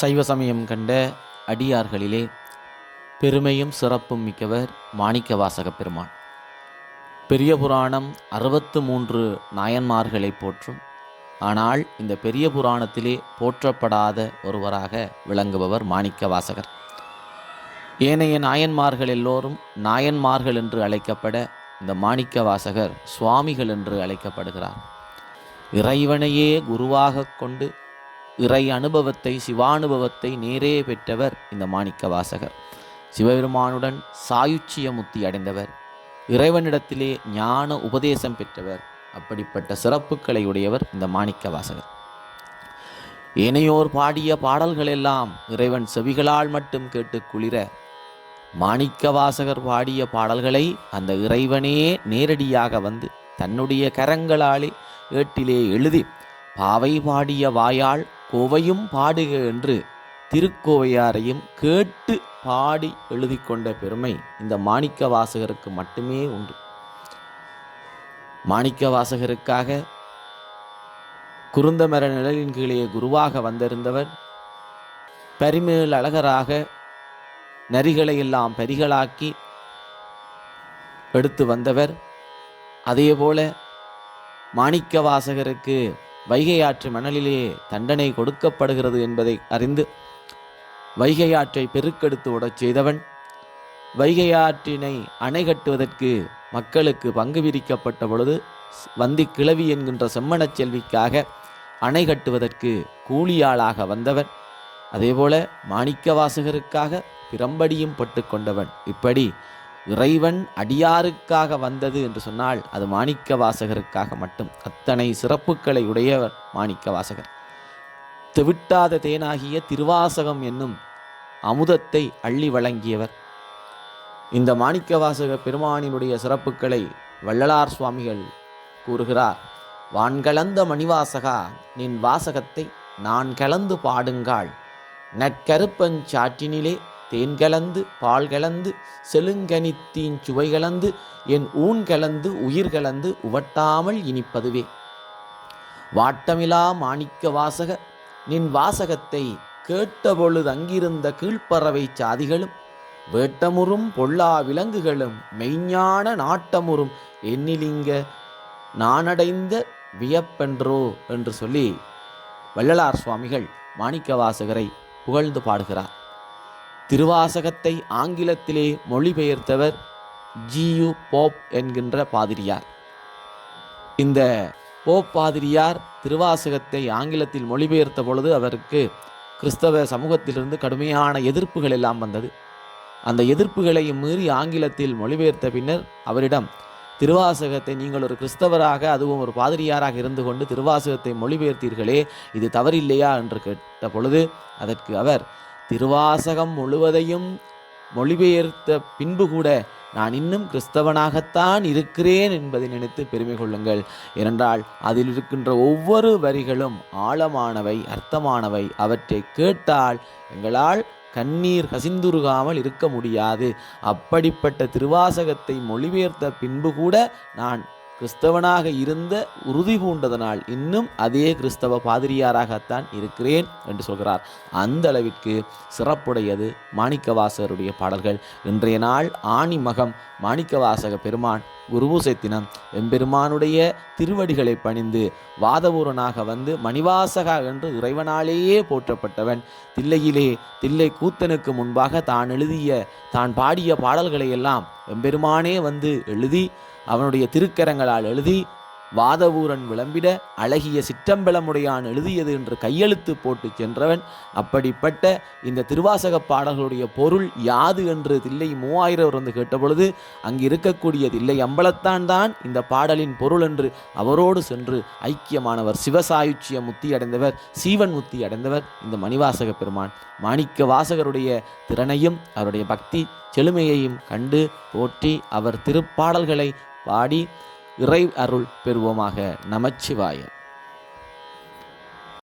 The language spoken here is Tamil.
சைவ சமயம் கண்ட அடியார்களிலே பெருமையும் சிறப்பும் மிக்கவர் மாணிக்கவாசக பெருமான். பெரிய புராணம் அறுபத்து மூன்று நாயன்மார்களை போற்றும். ஆனால் இந்த பெரிய புராணத்திலே போற்றப்படாத ஒருவராக விளங்குபவர் மாணிக்கவாசகர் ஏனைய நாயன்மார்கள் எல்லோரும் நாயன்மார்கள் என்று அழைக்கப்பட இந்த மாணிக்கவாசகர் சுவாமிகள் என்று அழைக்கப்படுகிறார். இறைவனையே குருவாகக் கொண்டு இறை அனுபவத்தை சிவானுபவத்தை நேரே பெற்றவர் இந்த மாணிக்க வாசகர் சிவபெருமானுடன் சாயுச்சிய முத்தி அடைந்தவர். இறைவனிடத்திலே ஞான உபதேசம் பெற்றவர். அப்படிப்பட்ட சிறப்புக்களை உடையவர் இந்த மாணிக்க வாசகர் ஏனையோர் பாடிய பாடல்களெல்லாம் இறைவன் செவிகளால் மட்டும் கேட்டு குளிர மாணிக்க வாசகர் பாடிய பாடல்களை அந்த இறைவனே நேரடியாக வந்து தன்னுடைய கரங்களாலே ஏட்டிலே எழுதி பாவை பாடிய வாயால் கோவையும் பாடுக என்று திருக்கோவையாரையும் கேட்டு பாடி எழுதி கொண்ட பெருமை இந்த மாணிக்க வாசகருக்கு மட்டுமே உண்டு. மாணிக்க வாசகருக்காக குருந்தமர நிழலின் கீழே குருவாக வந்திருந்தவர் பரிமேல் அழகராக நரிகளை எல்லாம் பரிகளாக்கி எடுத்து வந்தவர். அதேபோல மாணிக்க வாசகருக்கு வைகை ஆற்று மணலிலே தண்டனை கொடுக்கப்படுகிறது என்பதை அறிந்து வைகை ஆற்றை பெருக்கெடுத்து ஓடச் செய்தவன் வைகை ஆற்றினை அணை கட்டுவதற்கு மக்களுக்கு பங்கு விரிக்கப்பட்ட பொழுது வந்தி கிழவி என்கின்ற செம்மணச் செல்விக்காக அணை கட்டுவதற்கு கூலியாளாக வந்தவன் அதேபோல மாணிக்க வாசகருக்காக பிரம்படியும் பட்டு கொண்டவன். இப்படி இறைவன் அடியாருக்காக வந்தது என்று சொன்னால் அது மாணிக்க வாசகருக்காக மட்டும். அத்தனை சிறப்புகளை உடையவர் மாணிக்க வாசகர் தெவிட்டாத தேனாகிய திருவாசகம் என்னும் அமுதத்தை அள்ளி வழங்கியவர். இந்த மாணிக்க வாசக பெருமானினுடைய சிறப்புகளை வள்ளலார் சுவாமிகள் கூறுகிறார். வான்கலந்த மணிவாசகா நின் வாசகத்தை நான் கலந்து பாடுங்காள். நற்கருப்பஞ்சாற்றினிலே தேன் கலந்து பால் கலந்து செழுங்கனித்தீன் சுவை கலந்து என் ஊன் கலந்து உயிர் கலந்து உவட்டாமல் இனிப்பதுவே. வாட்டமிலா மாணிக்க வாசக நின் வாசகத்தை கேட்டபொழுது அங்கிருந்த கீழ்ப்பறவை சாதிகளும் வேட்டமுறும் பொல்லா விலங்குகளும் மெய்ஞான நாட்டமுறும் எண்ணிலிங்க நானடைந்த வியப்பென்றோ என்று சொல்லி வள்ளலார் சுவாமிகள் மாணிக்க வாசகரை புகழ்ந்து பாடுகிறார். திருவாசகத்தை ஆங்கிலத்திலே மொழிபெயர்த்தவர் ஜியு போப் என்கின்ற பாதிரியார். இந்த போப் பாதிரியார் திருவாசகத்தை ஆங்கிலத்தில் மொழிபெயர்த்த பொழுது அவருக்கு கிறிஸ்தவ சமூகத்திலிருந்து கடுமையான எதிர்ப்புகள் எல்லாம் வந்தது. அந்த எதிர்ப்புகளையும் மீறி ஆங்கிலத்தில் மொழிபெயர்த்த பின்னர் அவரிடம் திருவாசகத்தை நீங்கள் ஒரு கிறிஸ்தவராக அதுவும் ஒரு பாதிரியாராக இருந்து கொண்டு திருவாசகத்தை மொழிபெயர்த்தீர்களே இது தவறில்லையா? என்று கேட்ட பொழுது அதற்கு அவர் திருவாசகம் முழுவதையும் மொழிபெயர்த்த பின்பு கூட நான் இன்னும் கிறிஸ்தவனாகத்தான் இருக்கிறேன் என்பதை நினைத்து பெருமை கொள்ளுங்கள். ஏனென்றால் அதில் இருக்கின்ற ஒவ்வொரு வரிகளும் ஆழமானவை அர்த்தமானவை. அவற்றை கேட்டால் எங்களால் கண்ணீர் கசிந்துருகாமல் இருக்க முடியாது. அப்படிப்பட்ட திருவாசகத்தை மொழிபெயர்த்த பின்பு கூட நான் கிறிஸ்தவனாக இருந்த உறுதி பூண்டதனால் இன்னும் அதே கிறிஸ்தவ பாதிரியாராகத்தான் இருக்கிறேன் என்று சொல்கிறார். அந்த அளவிற்கு சிறப்புடையது மாணிக்கவாசகருடைய பாடல்கள். இன்றைய நாள் ஆணி மகம் மாணிக்கவாசக பெருமான் குருபூசை தினம். எம்பெருமானுடைய திருவடிகளை பணிந்து வாதபூரனாக வந்து மணிவாசகா என்று இறைவனாலேயே போற்றப்பட்டவன். தில்லையிலே தில்லை கூத்தனுக்கு முன்பாக தான் எழுதிய தான் பாடிய பாடல்களை எல்லாம் எம்பெருமானே வந்து எழுதி அவனுடைய திருக்கரங்களால் எழுதி வாதவூரன் விளம்பிட அழகிய சிற்றம்பலமுடையான் எழுதியது என்று கையெழுத்து போட்டு சென்றவன். அப்படிப்பட்ட இந்த திருவாசக பாடல்களுடைய பொருள் யாது என்று தில்லை மூவாயிரம் வந்து கேட்டபொழுது அங்கு இருக்கக்கூடிய தில்லை அம்பலத்தான் தான் இந்த பாடலின் பொருள் என்று அவரோடு சென்று ஐக்கியமானவர் சிவசாயுச்சிய முத்தி அடைந்தவர் சீவன் முத்தி அடைந்தவர் இந்த மணிவாசக பெருமான். மாணிக்க வாசகருடைய திறனையும் அவருடைய பக்தி செழுமையையும் கண்டு போற்றி அவர் திருப்பாடல்களை பாடி இறை அருள் பெறுவோமாக நமச்சிவாயம்.